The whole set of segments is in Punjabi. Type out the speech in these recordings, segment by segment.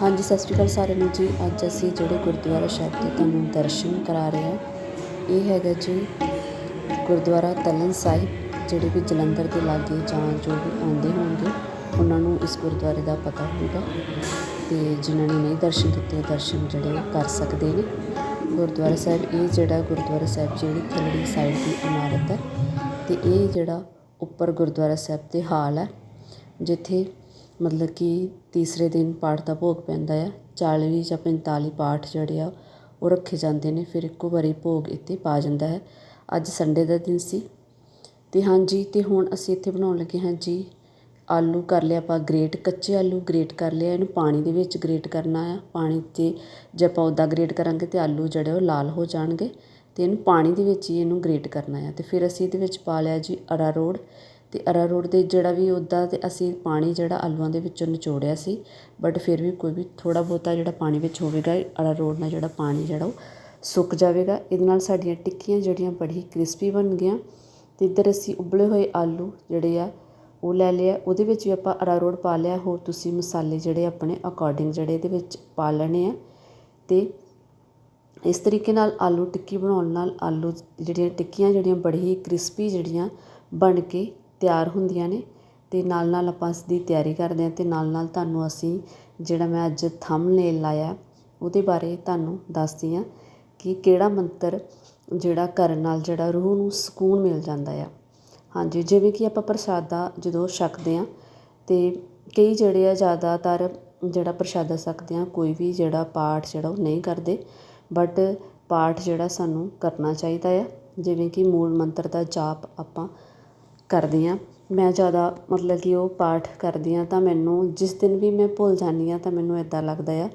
ਹਾਂਜੀ, ਸਤਿ ਸ਼੍ਰੀ ਅਕਾਲ ਸਾਰਿਆਂ ਨੂੰ ਜੀ। ਅੱਜ ਅਸੀਂ ਜਿਹੜੇ ਗੁਰਦੁਆਰਾ ਸਾਹਿਬ ਦੇ ਤੁਹਾਨੂੰ ਦਰਸ਼ਨ ਕਰਾ ਰਹੇ ਹਾਂ, ਇਹ ਹੈਗਾ ਜੀ ਗੁਰਦੁਆਰਾ ਤਲਨ ਸਾਹਿਬ, ਜਿਹੜੇ ਵੀ ਜਲੰਧਰ ਦੇ ਲਾਗੇ ਜਾਂ ਜੋ ਵੀ ਆਉਂਦੇ ਹੋਣਗੇ, ਉਹਨਾਂ ਨੂੰ ਇਸ ਗੁਰਦੁਆਰੇ ਦਾ ਪਤਾ ਹੋਵੇਗਾ ਤੇ ਜਿਨ੍ਹਾਂ ਨੇ ਨਹੀਂ ਦਰਸ਼ਨ ਕੀਤੇ ਦਰਸ਼ਨ ਜਿਹੜੇ ਕਰ ਸਕਦੇ ਨੇ। ਗੁਰਦੁਆਰਾ ਸਾਹਿਬ, ਇਹ ਜਿਹੜਾ ਗੁਰਦੁਆਰਾ ਸਾਹਿਬ, ਜਿਹੜੀ ਥੱਲੜੀ ਸਾਈਡ ਦੀ ਇਮਾਰਤ ਹੈ, ਤੇ ਇਹ ਜਿਹੜਾ ਉੱਪਰ ਗੁਰਦੁਆਰਾ ਸਾਹਿਬ ਦੇ ਹਾਲ ਹੈ, ਜਿੱਥੇ ਮਤਲਬ ਕਿ ਤੀਸਰੇ ਦਿਨ ਪਾਠ ਦਾ ਭੋਗ ਪੈਂਦਾ ਆ। 40 ਜਾਂ 45 ਪਾਠ ਜਿਹੜੇ ਆ, ਉਹ ਰੱਖੇ ਜਾਂਦੇ ਨੇ, ਫਿਰ ਇੱਕੋ ਵਾਰੀ ਭੋਗ ਇੱਥੇ ਪਾ ਜਾਂਦਾ ਹੈ। ਅੱਜ ਸੰਡੇ ਦਾ ਦਿਨ ਸੀ ਅਤੇ ਹਾਂਜੀ ਅਤੇ ਹੁਣ ਅਸੀਂ ਇੱਥੇ ਬਣਾਉਣ ਲੱਗੇ ਹਾਂ ਜੀ ਆਲੂ ਕਰ ਲਿਆ ਆਪਾਂ ਗ੍ਰੇਟ, ਕੱਚੇ ਆਲੂ ਗ੍ਰੇਟ ਕਰ ਲਿਆ, ਇਹਨੂੰ ਪਾਣੀ ਦੇ ਵਿੱਚ ਗ੍ਰੇਟ ਕਰਨਾ ਆ। ਪਾਣੀ 'ਤੇ ਜੇ ਆਪਾਂ ਉੱਦਾਂ ਗ੍ਰੇਟ ਕਰਾਂਗੇ ਤੇ ਆਲੂ ਜਿਹੜੇ ਉਹ ਲਾਲ ਹੋ ਜਾਣਗੇ ਅਤੇ ਇਹਨੂੰ ਪਾਣੀ ਦੇ ਵਿੱਚ ਹੀ ਇਹਨੂੰ ਗ੍ਰੇਟ ਕਰਨਾ ਆ। ਅਤੇ ਫਿਰ ਅਸੀਂ ਇਹਦੇ ਵਿੱਚ ਪਾ ਲਿਆ ਜੀ ਅਰਾਰੋਟ ਤੇ ਅਰਾਰੋਟ ਦੇ ਜਿਹੜਾ ਵੀ ਉੱਦਾਂ ਤੇ ਅਸੀਂ ਪਾਣੀ ਜਿਹੜਾ ਆਲੂਆਂ ਦੇ ਵਿੱਚੋਂ ਨਿਚੋੜਿਆ ਸੀ ਬਟ ਫਿਰ ਵੀ ਕੋਈ ਵੀ ਥੋੜ੍ਹਾ ਬਹੁਤਾ ਜਿਹੜਾ ਪਾਣੀ ਵਿੱਚ ਹੋਵੇਗਾ ਅਰਾਰੋਟ ਨਾਲ ਜਿਹੜਾ ਪਾਣੀ ਜਿਹੜਾ ਉਹ ਸੁੱਕ ਜਾਵੇਗਾ। ਇਹਦੇ ਨਾਲ ਸਾਡੀਆਂ ਟਿੱਕੀਆਂ ਜਿਹੜੀਆਂ ਬੜੀ ਕ੍ਰਿਸਪੀ ਬਣ ਗਈਆਂ ਅਤੇ ਇੱਧਰ ਅਸੀਂ ਉਬਲੇ ਹੋਏ ਆਲੂ ਜਿਹੜੇ ਆ, ਉਹ ਲੈ ਲਿਆ ਉਹਦੇ ਵਿੱਚ ਵੀ ਆਪਾਂ ਅਰਾਰੋਟ ਪਾ ਲਿਆ, ਹੋਰ ਤੁਸੀਂ ਮਸਾਲੇ ਜਿਹੜੇ ਆਪਣੇ ਅਕੋਰਡਿੰਗ ਜਿਹੜੇ ਇਹਦੇ ਵਿੱਚ ਪਾ ਲੈਣੇ ਆ। ਅਤੇ ਇਸ ਤਰੀਕੇ ਨਾਲ ਆਲੂ ਟਿੱਕੀ ਬਣਾਉਣ ਨਾਲ ਆਲੂ ਜਿਹੜੀਆਂ ਟਿੱਕੀਆਂ ਜਿਹੜੀਆਂ ਬੜੀ ਹੀ ਕ੍ਰਿਸਪੀ ਜਿਹੜੀਆਂ ਬਣ ਕੇ ਤਿਆਰ ਹੁੰਦੀਆਂ ਨੇ ਅਤੇ ਨਾਲ ਨਾਲ ਆਪਾਂ ਇਸ ਦੀ ਤਿਆਰੀ ਕਰਦੇ ਹਾਂ ਅਤੇ ਨਾਲ ਨਾਲ ਤੁਹਾਨੂੰ ਅਸੀਂ ਜਿਹੜਾ ਮੈਂ ਅੱਜ ਥੰਬਨੇਲ ਲਾਇਆ ਉਹਦੇ ਬਾਰੇ ਤੁਹਾਨੂੰ ਦੱਸਦੀ ਹਾਂ ਕਿ ਕਿਹੜਾ ਮੰਤਰ ਜਿਹੜਾ ਕਰਨ ਨਾਲ ਜਿਹੜਾ ਰੂਹ ਨੂੰ ਸਕੂਨ ਮਿਲ ਜਾਂਦਾ ਆ। ਹਾਂਜੀ, ਜਿਵੇਂ ਕਿ ਆਪਾਂ ਪ੍ਰਸ਼ਾਦਾ ਜਦੋਂ ਛਕਦੇ ਹਾਂ ਤੇ ਕਈ ਜਿਹੜੇ ਆ ਜ਼ਿਆਦਾਤਰ ਜਿਹੜਾ ਪ੍ਰਸ਼ਾਦਾ ਛਕਦੇ ਹਾਂ, ਕੋਈ ਵੀ ਜਿਹੜਾ ਪਾਠ ਜਿਹੜਾ ਉਹ ਨਹੀਂ ਕਰਦੇ ਬਟ ਪਾਠ ਜਿਹੜਾ ਸਾਨੂੰ ਕਰਨਾ ਚਾਹੀਦਾ ਆ। ਜਿਵੇਂ ਕਿ ਮੂਲ ਮੰਤਰ ਦਾ ਜਾਪ ਆਪਾਂ ਕਰਦੀ ਹਾਂ। ਮੈਂ ਜ਼ਿਆਦਾ ਮਤਲਬ ਕਿ ਉਹ ਪਾਠ ਕਰਦੀ ਹਾਂ ਤਾਂ ਮੈਨੂੰ ਜਿਸ ਦਿਨ ਵੀ ਮੈਂ ਭੁੱਲ ਜਾਂਦੀ ਹਾਂ ਤਾਂ ਮੈਨੂੰ ਇੱਦਾਂ ਲੱਗਦਾ ਆ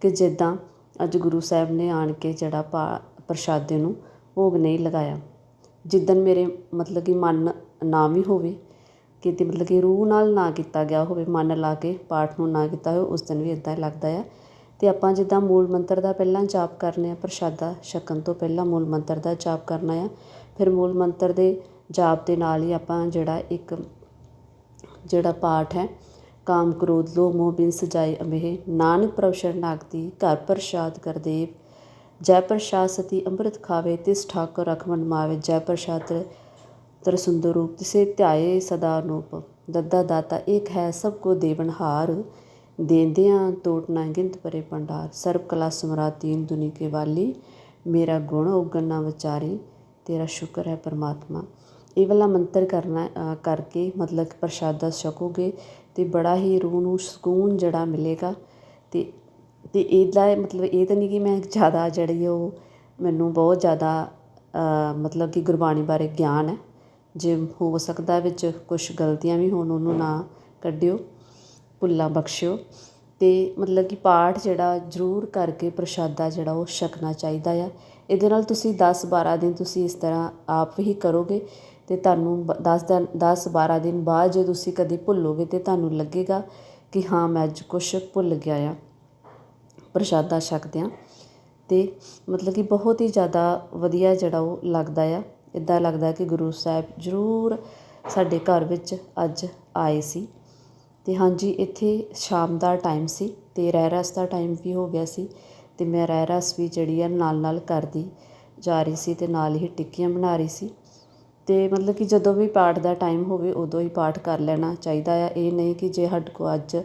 ਕਿ ਜਿੱਦਾਂ ਅੱਜ ਗੁਰੂ ਸਾਹਿਬ ਨੇ ਆਣ ਕੇ ਜਿਹੜਾ ਪਾ ਪ੍ਰਸ਼ਾਦੇ ਨੂੰ ਭੋਗ ਨਹੀਂ ਲਗਾਇਆ। ਜਿੱਦਣ ਮੇਰੇ ਮਤਲਬ ਕਿ ਮਨ ਨਾ ਵੀ ਹੋਵੇ, ਕਿਤੇ ਮਤਲਬ ਕਿ ਰੂਹ ਨਾਲ ਨਾ ਕੀਤਾ ਗਿਆ ਹੋਵੇ, ਮਨ ਲਾ ਕੇ ਪਾਠ ਨੂੰ ਨਾ ਕੀਤਾ ਹੋਵੇ, ਉਸ ਦਿਨ ਵੀ ਇੱਦਾਂ ਲੱਗਦਾ ਆ। ਅਤੇ ਆਪਾਂ ਜਿੱਦਾਂ ਮੂਲ ਮੰਤਰ ਦਾ ਪਹਿਲਾਂ ਜਾਪ ਕਰਨੇ ਆ, ਪ੍ਰਸ਼ਾਦਾ ਛਕਣ ਤੋਂ ਪਹਿਲਾਂ ਮੂਲ ਮੰਤਰ ਦਾ ਜਾਪ ਕਰਨਾ ਆ। ਫਿਰ ਮੂਲ ਮੰਤਰ ਦੇ ਜਾਪ ਦੇ ਨਾਲ ਹੀ ਆਪਾਂ ਜਿਹੜਾ ਇੱਕ, ਜਿਹੜਾ ਪਾਠ ਹੈ, ਕਾਮ ਕ੍ਰੋਧ ਲੋਭ ਮੋਹ ਬਿਨ ਸਜਾਏ ਅਮੇਹ ਨਾਨਕ ਪ੍ਰਭ ਸ਼ਰਨਾਗਤੀ ਘਰ ਪ੍ਰਸਾਦ ਕਰ ਦੇਵ ਜੈ ਪ੍ਰਸਾਦ ਸਤੀ ਅੰਮ੍ਰਿਤ ਖਾਵੇ, ਤਿਸ ਠਾਕੁਰ ਰਖਮਨ ਮਾਵੇ। ਜੈ ਪ੍ਰਸਾਦ ਤਰ ਸੁੰਦਰ ਰੂਪ ਤਿਸੇ ਧਿਆਏ ਸਦਾ ਅਨੂਪ। ਦੱਦਾ ਦਾਤਾ ਏਕ ਹੈ, ਸਭ ਕੋ ਦੇਵਨਹਾਰ ਦੇਂਦਿਆਂ ਤੋਟ ਨਾ ਗਿੰਤ ਪਰੇ ਪੰਡਾਰ ਸਰਬ ਕਲਾ ਸਮਰਾ ਤੀਨ ਦੁਨੀ ਕੇ ਵਾਲੀ। ਮੇਰਾ ਗੁਣ ਉਗਣ ਨਾ ਵਿਚਾਰੀ। ਤੇਰਾ ਸ਼ੁਕਰ ਹੈ ਪਰਮਾਤਮਾ। ਇਹ ਵਾਲਾ ਮੰਤਰ ਕਰਨਾ ਕਰਕੇ ਮਤਲਬ ਕਿ ਪ੍ਰਸ਼ਾਦਾ ਛਕੋਗੇ ਅਤੇ ਬੜਾ ਹੀ ਰੂਹ ਨੂੰ ਸਕੂਨ ਜਿਹੜਾ ਮਿਲੇਗਾ ਅਤੇ ਅਤੇ ਇਹਦਾ ਮਤਲਬ ਇਹ ਤਾਂ ਨਹੀਂ ਕਿ ਮੈਂ ਜ਼ਿਆਦਾ ਜਿਹੜੀ ਉਹ ਮੈਨੂੰ ਬਹੁਤ ਜ਼ਿਆਦਾ ਮਤਲਬ ਕਿ ਗੁਰਬਾਣੀ ਬਾਰੇ ਗਿਆਨ ਹੈ। ਜੇ ਹੋ ਸਕਦਾ ਵਿੱਚ ਕੁਛ ਗਲਤੀਆਂ ਵੀ ਹੋਣ, ਉਹਨੂੰ ਨਾ ਕੱਢਿਓ, ਭੁੱਲਾਂ ਬਖਸ਼ਿਓ ਅਤੇ ਮਤਲਬ ਕਿ ਪਾਠ ਜਿਹੜਾ ਜ਼ਰੂਰ ਕਰਕੇ ਪ੍ਰਸ਼ਾਦਾ ਜਿਹੜਾ ਉਹ ਛਕਣਾ ਚਾਹੀਦਾ ਆ। ਇਹਦੇ ਨਾਲ ਤੁਸੀਂ 10 12 ਦਿਨ ਤੁਸੀਂ ਇਸ ਤਰ੍ਹਾਂ ਆਪ ਹੀ ਕਰੋਗੇ ਅਤੇ ਤੁਹਾਨੂੰ ਦਸ ਦਿਨ 10 12 ਦਿਨ ਬਾਅਦ ਜੇ ਤੁਸੀਂ ਕਦੇ ਭੁੱਲੋਗੇ ਤਾਂ ਤੁਹਾਨੂੰ ਲੱਗੇਗਾ ਕਿ ਹਾਂ, ਮੈਂ ਅੱਜ ਕੁਛ ਭੁੱਲ ਗਿਆ ਆ। ਪ੍ਰਸ਼ਾਦਾ ਛਕਦਿਆਂ ਅਤੇ ਮਤਲਬ ਕਿ ਬਹੁਤ ਹੀ ਜ਼ਿਆਦਾ ਵਧੀਆ ਜਿਹੜਾ ਉਹ ਲੱਗਦਾ ਆ। ਇੱਦਾਂ ਲੱਗਦਾ ਕਿ ਗੁਰੂ ਸਾਹਿਬ ਜ਼ਰੂਰ ਸਾਡੇ ਘਰ ਵਿੱਚ ਅੱਜ ਆਏ ਸੀ। ਅਤੇ ਹਾਂਜੀ, ਇੱਥੇ ਸ਼ਾਮ ਦਾ ਟਾਈਮ ਸੀ ਅਤੇ ਰਹਿ ਰਸ ਦਾ ਟਾਈਮ ਵੀ ਹੋ ਗਿਆ ਸੀ ਅਤੇ ਮੈਂ ਰਹਿ ਰਸ ਵੀ ਜਿਹੜੀ ਆ ਨਾਲ ਨਾਲ ਕਰਦੀ ਜਾ ਰਹੀ ਸੀ ਅਤੇ ਨਾਲ ਹੀ ਟਿੱਕੀਆਂ ਬਣਾ ਰਹੀ ਸੀ। ਅਤੇ ਮਤਲਬ ਕਿ ਜਦੋਂ ਵੀ ਪਾਠ ਦਾ ਟਾਈਮ ਹੋਵੇ, ਉਦੋਂ ਹੀ ਪਾਠ ਕਰ ਲੈਣਾ ਚਾਹੀਦਾ ਆ। ਇਹ ਨਹੀਂ ਕਿ ਜੇ ਸਾਡੇ ਕੋਲ ਅੱਜ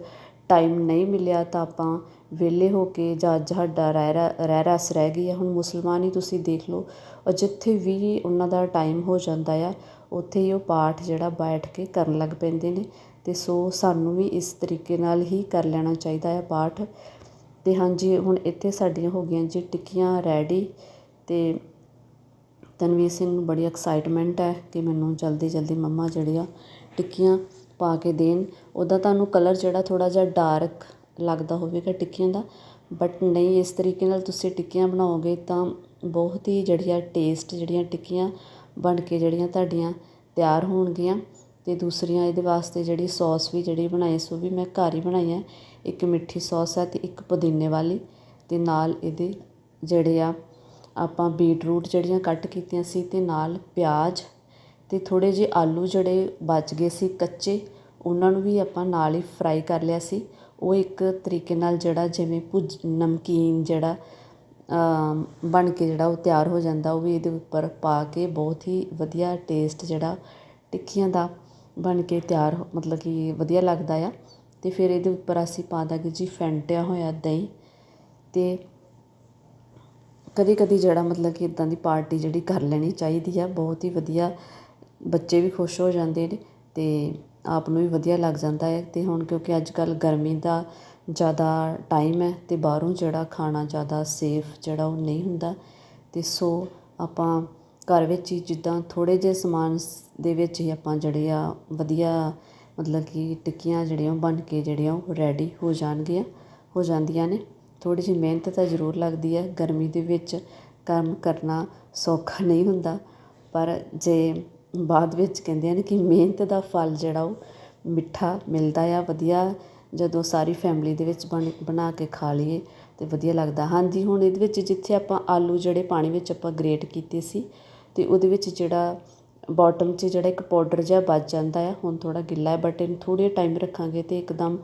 ਟਾਈਮ ਨਹੀਂ ਮਿਲਿਆ, ਤਾਂ ਆਪਾਂ ਵਿਹਲੇ ਹੋ ਕੇ ਜਾਂ ਅੱਜ ਸਾਡਾ ਰਹਿ ਰ- ਰਹਿ ਰਸ ਰਹਿ ਗਈ ਆ। ਹੁਣ ਮੁਸਲਮਾਨ ਹੀ ਤੁਸੀਂ ਦੇਖ ਲਓ, ਔਰ ਜਿੱਥੇ ਵੀ ਉਹਨਾਂ ਦਾ ਟਾਈਮ ਹੋ ਜਾਂਦਾ ਆ, ਉੱਥੇ ਹੀ ਉਹ ਪਾਠ ਜਿਹੜਾ ਬੈਠ ਕੇ ਕਰਨ ਲੱਗ ਪੈਂਦੇ ਨੇ। ਅਤੇ ਸੋ ਸਾਨੂੰ ਵੀ ਇਸ ਤਰੀਕੇ ਨਾਲ ਹੀ ਕਰ ਲੈਣਾ ਚਾਹੀਦਾ ਹੈ ਪਾਠ। ਅਤੇ ਹਾਂਜੀ, ਹੁਣ ਇੱਥੇ ਸਾਡੀਆਂ ਹੋ ਗਈਆਂ ਜੀ ਟਿੱਕੀਆਂ ਰੈਡੀ ਅਤੇ ਤਨਵੀਰ ਸਿੰਘ ਨੂੰ ਬੜੀ ਐਕਸਾਈਟਮੈਂਟ ਹੈ ਕਿ ਮੈਨੂੰ ਜਲਦੀ ਜਲਦੀ ਮੰਮਾ ਜਿਹੜੀ ਆ ਟਿੱਕੀਆਂ ਪਾ ਕੇ ਦੇਣ। ਉਹਦਾ ਤੁਹਾਨੂੰ ਕਲਰ ਜਿਹੜਾ ਥੋੜ੍ਹਾ ਜਿਹਾ ਡਾਰਕ ਲੱਗਦਾ ਹੋਵੇਗਾ ਟਿੱਕੀਆਂ ਦਾ। ਬਟ ਨਹੀਂ, ਇਸ ਤਰੀਕੇ ਨਾਲ ਤੁਸੀਂ ਟਿੱਕੀਆਂ ਬਣਾਓਗੇ ਤਾਂ ਬਹੁਤ ਹੀ ਜਿਹੜੀਆਂ ਟੇਸਟ ਜਿਹੜੀਆਂ ਟਿੱਕੀਆਂ ਬਣ ਕੇ ਜਿਹੜੀਆਂ ਤੁਹਾਡੀਆਂ ਤਿਆਰ ਹੋਣਗੀਆਂ। ਤੇ ਦੂਸਰੀਆਂ ਇਹਦੇ ਵਾਸਤੇ ਜਿਹੜੀ ਸੌਸ ਵੀ ਜਿਹੜੀ ਬਣਾਈ ਸੋ ਵੀ ਮੈਂ ਘਰ ਹੀ ਬਣਾਈ ਹੈ। ਇੱਕ ਮਿੱਠੀ ਸੌਸ ਹੈ ਤੇ ਇੱਕ ਪੁਦੀਨੇ ਵਾਲੀ। ਤੇ ਨਾਲ ਇਹਦੇ ਜਿਹੜੇ ਆ ਆਪਾਂ ਬੀਟਰੂਟ ਜਿਹੜੀਆਂ ਕੱਟ ਕੀਤੀਆਂ ਸੀ ਅਤੇ ਨਾਲ ਪਿਆਜ਼ ਅਤੇ ਥੋੜ੍ਹੇ ਜਿਹੇ ਆਲੂ ਜਿਹੜੇ ਬਚ ਗਏ ਸੀ ਕੱਚੇ, ਉਹਨਾਂ ਨੂੰ ਵੀ ਆਪਾਂ ਨਾਲ ਹੀ ਫਰਾਈ ਕਰ ਲਿਆ ਸੀ। ਉਹ ਇੱਕ ਤਰੀਕੇ ਨਾਲ ਜਿਹੜਾ ਜਿਵੇਂ ਭੁੱਜ, ਨਮਕੀਨ ਜਿਹੜਾ ਬਣ ਕੇ ਜਿਹੜਾ ਉਹ ਤਿਆਰ ਹੋ ਜਾਂਦਾ, ਉਹ ਵੀ ਇਹਦੇ ਉੱਪਰ ਪਾ ਕੇ ਬਹੁਤ ਹੀ ਵਧੀਆ ਟੇਸਟ ਜਿਹੜਾ ਟਿੱਕੀਆਂ ਦਾ ਬਣ ਕੇ ਤਿਆਰ ਹੋ- ਮਤਲਬ ਕਿ ਵਧੀਆ ਲੱਗਦਾ ਆ। ਅਤੇ ਫਿਰ ਇਹਦੇ ਉੱਪਰ ਅਸੀਂ ਪਾ ਦਾਂਗੇ ਜੀ ਫੈਂਟਿਆ ਹੋਇਆ ਦਹੀਂ ਅਤੇ ਕਦੀ ਕਦੀ ਜਿਹੜਾ ਮਤਲਬ ਕਿ ਇਦਾਂ ਦੀ ਪਾਰਟੀ ਜਿਹੜੀ ਕਰ ਲੈਣੀ ਚਾਹੀਦੀ ਆ, ਬਹੁਤ ਹੀ ਵਧੀਆ ਬੱਚੇ ਵੀ ਖੁਸ਼ ਹੋ ਜਾਂਦੇ ਨੇ ਅਤੇ ਆਪ ਨੂੰ ਵੀ ਵਧੀਆ ਲੱਗ ਜਾਂਦਾ ਹੈ। ਅਤੇ ਹੁਣ ਕਿਉਂਕਿ ਅੱਜ ਕੱਲ੍ਹ ਗਰਮੀ ਦਾ ਜ਼ਿਆਦਾ ਟਾਈਮ ਹੈ ਅਤੇ ਬਾਹਰੋਂ ਜਿਹੜਾ ਖਾਣਾ ਜ਼ਿਆਦਾ ਸੇਫ ਜਿਹੜਾ ਉਹ ਨਹੀਂ ਹੁੰਦਾ। ਅਤੇ ਸੋ ਆਪਾਂ ਘਰ ਵਿੱਚ ਹੀ ਜਿੱਦਾਂ ਥੋੜ੍ਹੇ ਜਿਹੇ ਸਮਾਨ ਦੇ ਵਿੱਚ ਹੀ ਆਪਾਂ ਜਿਹੜੇ ਆ ਵਧੀਆ ਮਤਲਬ ਕਿ ਟਿੱਕੀਆਂ ਜਿਹੜੀਆਂ ਬਣ ਕੇ ਜਿਹੜੀਆਂ ਉਹ ਰੈਡੀ ਹੋ ਜਾਣਗੀਆਂ, ਹੋ ਜਾਂਦੀਆਂ ਨੇ। ਥੋੜ੍ਹੀ ਜਿਹੀ ਮਿਹਨਤ ਤਾਂ ਜ਼ਰੂਰ ਲੱਗਦੀ ਹੈ, ਗਰਮੀ ਦੇ ਵਿੱਚ ਕੰਮ ਕਰਨਾ ਸੌਖਾ ਨਹੀਂ ਹੁੰਦਾ। ਪਰ ਜੇ ਬਾਅਦ ਵਿੱਚ ਕਹਿੰਦੇ ਹਨ ਕਿ ਮਿਹਨਤ ਦਾ ਫਲ ਜਿਹੜਾ ਉਹ ਮਿੱਠਾ ਮਿਲਦਾ ਆ, ਵਧੀਆ ਜਦੋਂ ਸਾਰੀ ਫੈਮਿਲੀ ਦੇ ਵਿੱਚ ਬਣ, ਬਣਾ ਕੇ ਖਾ ਲਈਏ ਤਾਂ ਵਧੀਆ ਲੱਗਦਾ। ਹਾਂਜੀ, ਹੁਣ ਇਹਦੇ ਵਿੱਚ ਜਿੱਥੇ ਆਪਾਂ ਆਲੂ ਜਿਹੜੇ ਪਾਣੀ ਵਿੱਚ ਆਪਾਂ ਗ੍ਰੇਟ ਕੀਤੇ ਸੀ ਅਤੇ ਉਹਦੇ ਵਿੱਚ ਜਿਹੜਾ ਬਾਟਮ 'ਚ ਜਿਹੜਾ ਇੱਕ ਪਾਊਡਰ ਜਿਹਾ ਬਚ ਜਾਂਦਾ ਆ, ਹੁਣ ਥੋੜ੍ਹਾ ਗਿੱਲਾ ਹੈ, ਬਟ ਇਹਨੂੰ ਥੋੜ੍ਹੇ ਟਾਈਮ ਰੱਖਾਂਗੇ ਅਤੇ ਇੱਕਦਮ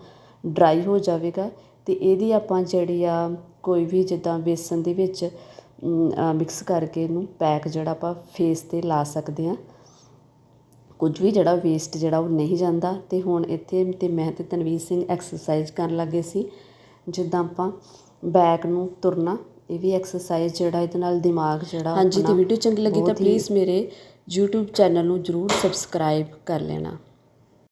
ਡਰਾਈ ਹੋ ਜਾਵੇਗਾ। ਅਤੇ ਇਹਦੀ ਆਪਾਂ ਜਿਹੜੀ ਆ ਕੋਈ ਵੀ ਜਿੱਦਾਂ ਬੇਸਨ ਦੇ ਵਿੱਚ ਮਿਕਸ ਕਰਕੇ ਇਹਨੂੰ ਪੈਕ ਜਿਹੜਾ ਆਪਾਂ ਫੇਸ 'ਤੇ ਲਾ ਸਕਦੇ ਹਾਂ। ਕੁਝ ਵੀ ਜਿਹੜਾ ਵੇਸਟ ਜਿਹੜਾ ਉਹ ਨਹੀਂ ਜਾਂਦਾ ਅਤੇ ਹੁਣ ਇੱਥੇ ਤੇ ਮੈਂ ਅਤੇ ਤਨਵੀਰ ਸਿੰਘ ਐਕਸਰਸਾਈਜ਼ ਕਰਨ ਲੱਗੇ ਸੀ। ਜਿੱਦਾਂ ਆਪਾਂ ਬੈਕ ਨੂੰ ਤੁਰਨਾ ਇਹ ਵੀ ਐਕਸਰਸਾਈਜ਼ ਜਿਹੜਾ ਇਹਦੇ ਨਾਲ ਦਿਮਾਗ ਜਿਹੜਾ ਹਾਂਜੀ ਤੇ ਵੀਡੀਓ ਚੰਗੀ ਲੱਗੀ ਤਾਂ ਪਲੀਜ਼ ਮੇਰੇ YouTube ਚੈਨਲ ਨੂੰ ਜਰੂਰ ਸਬਸਕ੍ਰਾਈਬ ਕਰ ਲੈਣਾ।